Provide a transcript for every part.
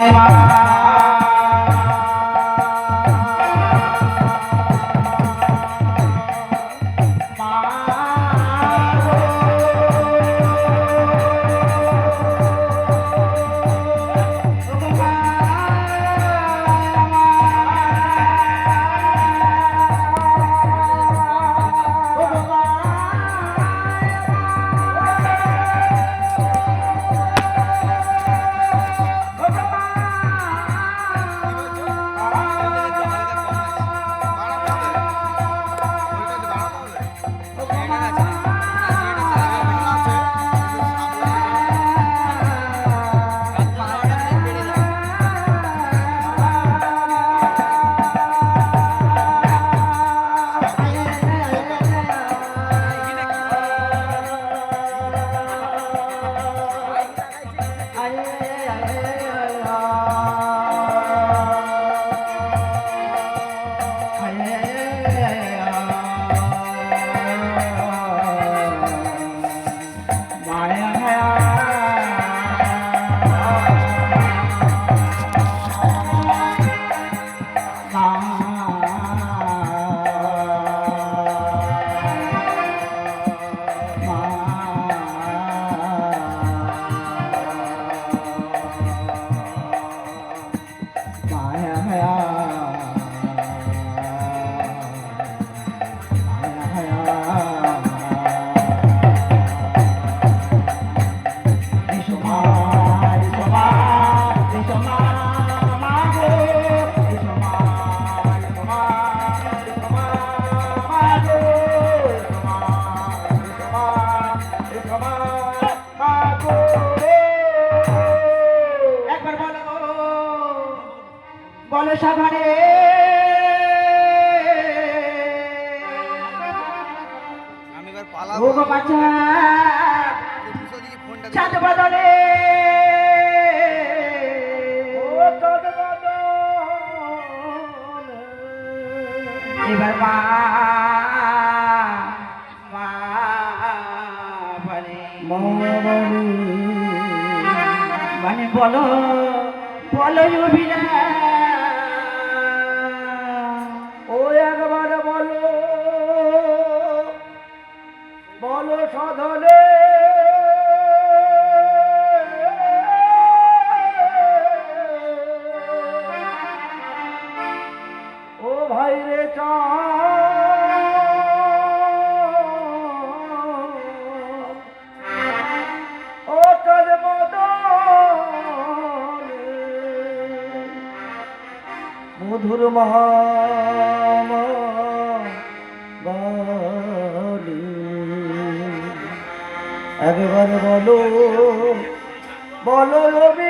Bye. সাভারে। ভোগ বাঁচা চাঁদ বাদরে এবার মা মানে বলো বলো অভিনয় মধুর মহামালি একবার বলো বলো রবি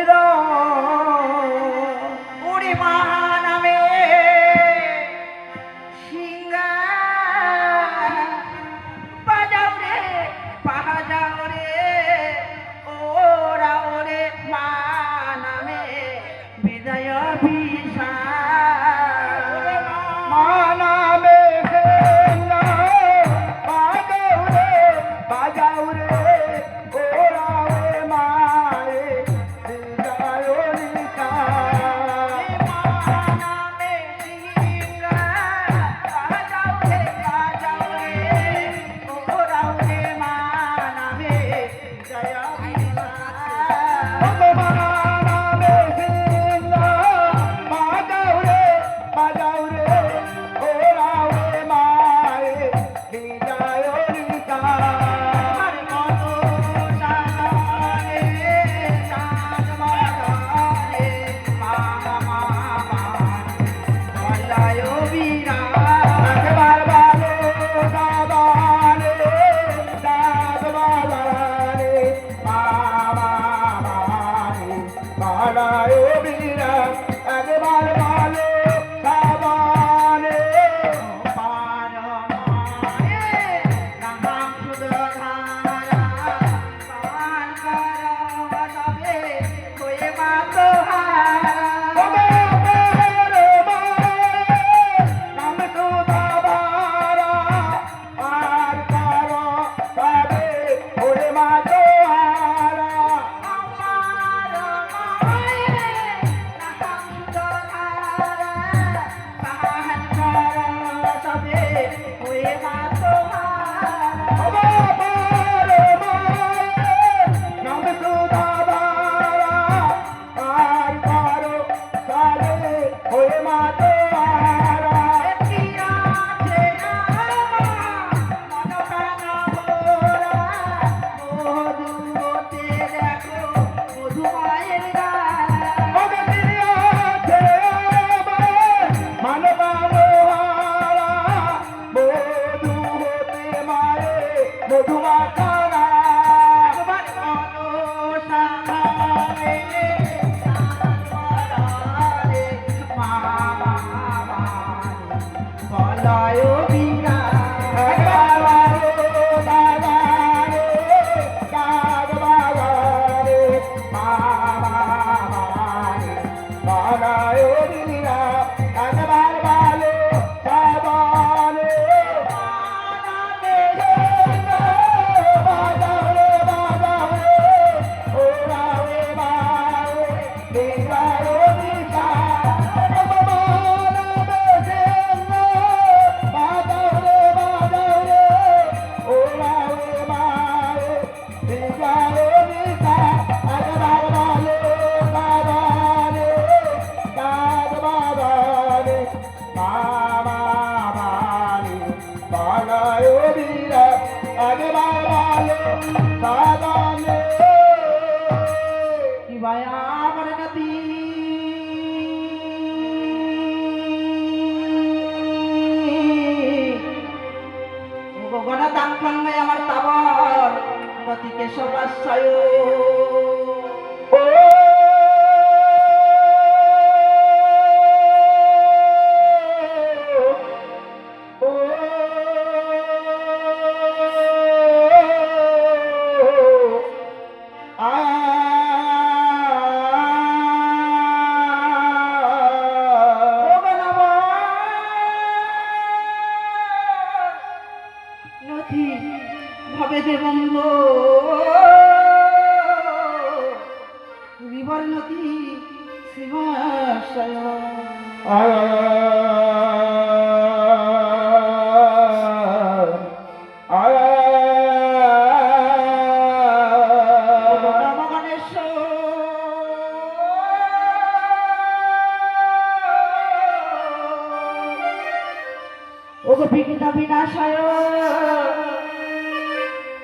বিঘ্ন বিনাশয়।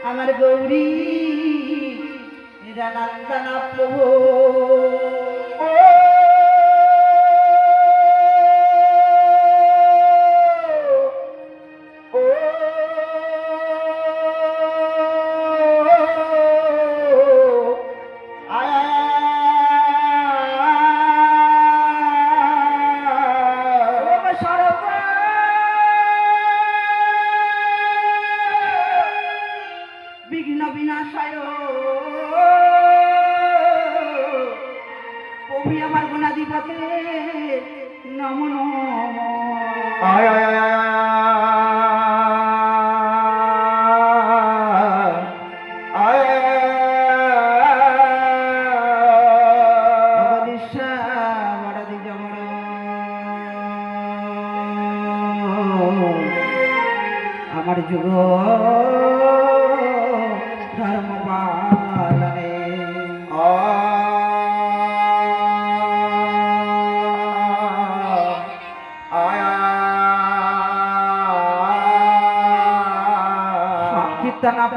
আমার গৌরী নিরানন্দনা প্রভু।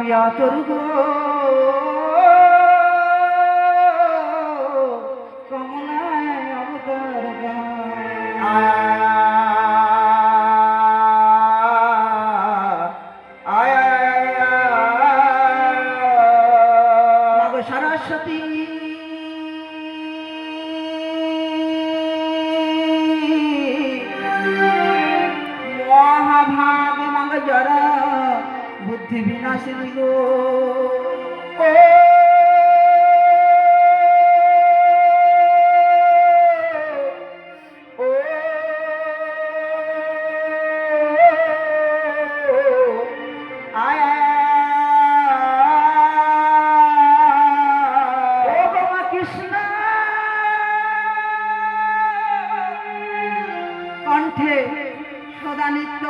nhà trấn hương হয়েছিল গো কণ্ঠে সদা নিত্য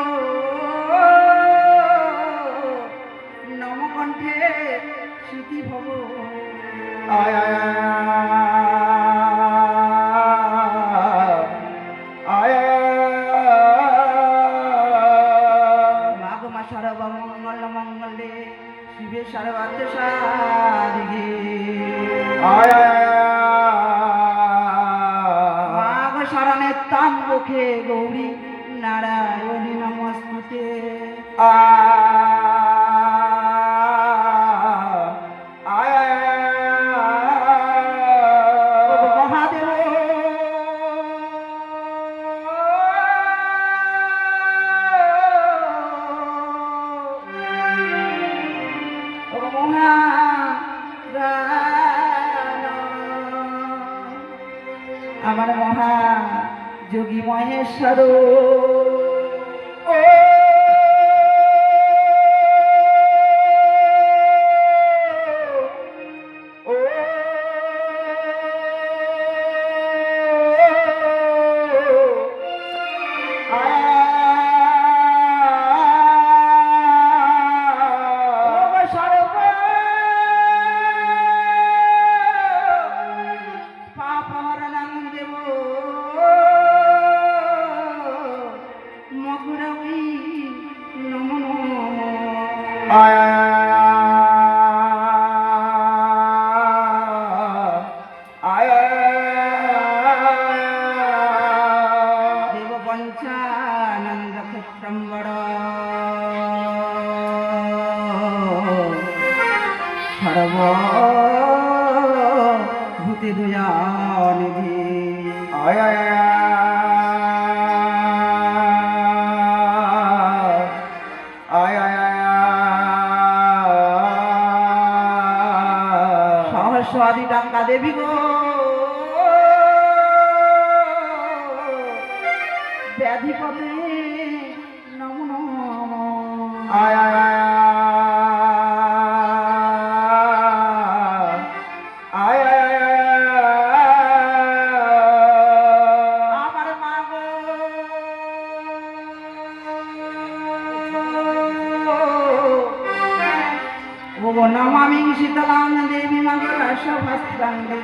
সর্ব ভূতে দুয়ানিধি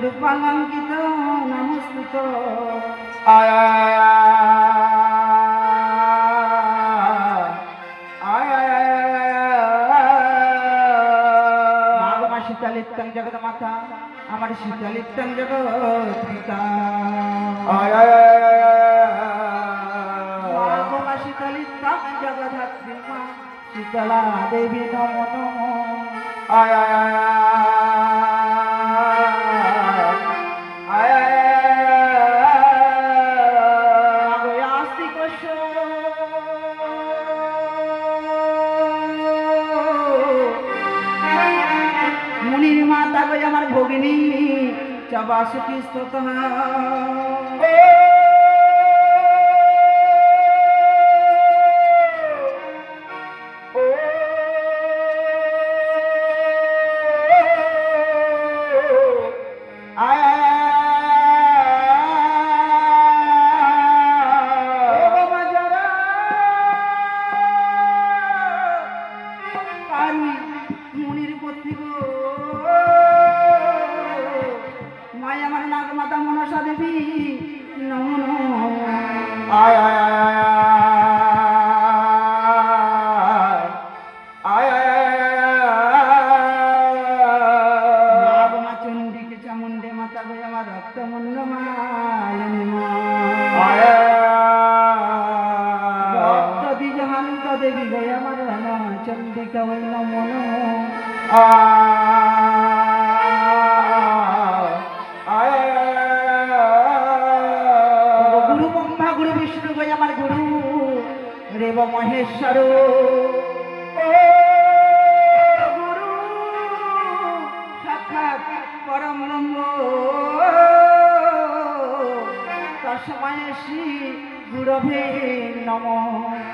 সুরূপালঙ্কিত নমস্কৃত শীতলিত্যং জগৎ মাতা আমার শীতলিত্যং জগৎ পিতা মাগমা শীতলিত্যং জগধাত্রী মা শীতলা দেবী নমো নমো আয় আয় আয় আয় वासुकी स्तुतः। দেবী আমার রানা চণ্ডিকা ওই নম নম গুরু ব্রহ্মা গুরু বিষ্ণু গো আমার গুরু রেব মহেশ্বর গুরু সাক্ষাৎ পরম ব্রহ্ম তসময় শ্রী গুরভে নম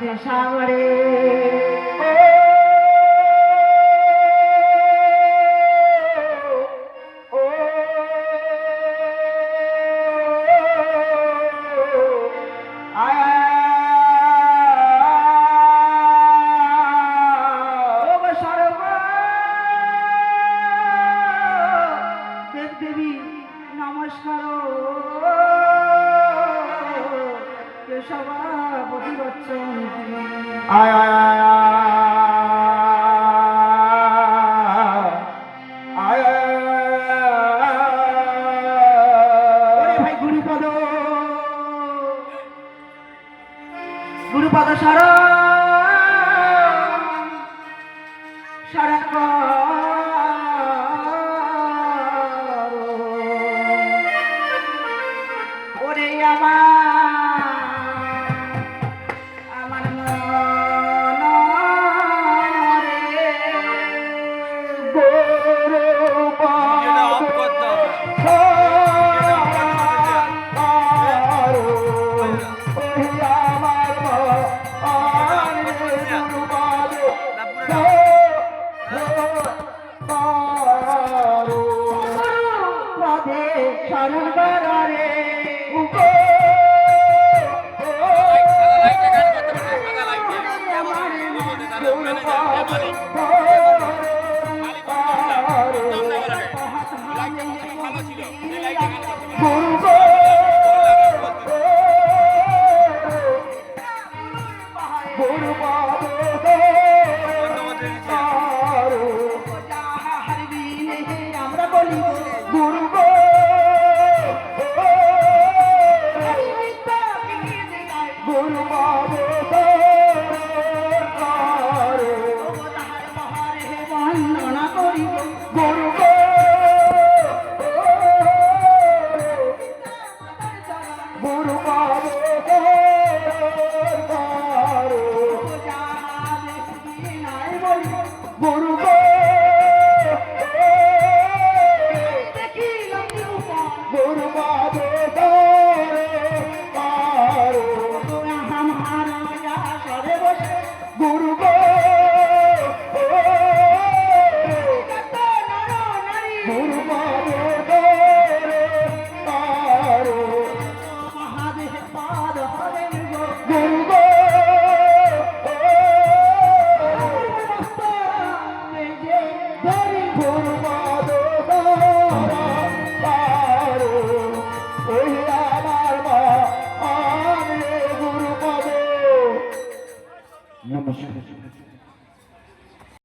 Gracias, Álvarez. গুরুপদ সারা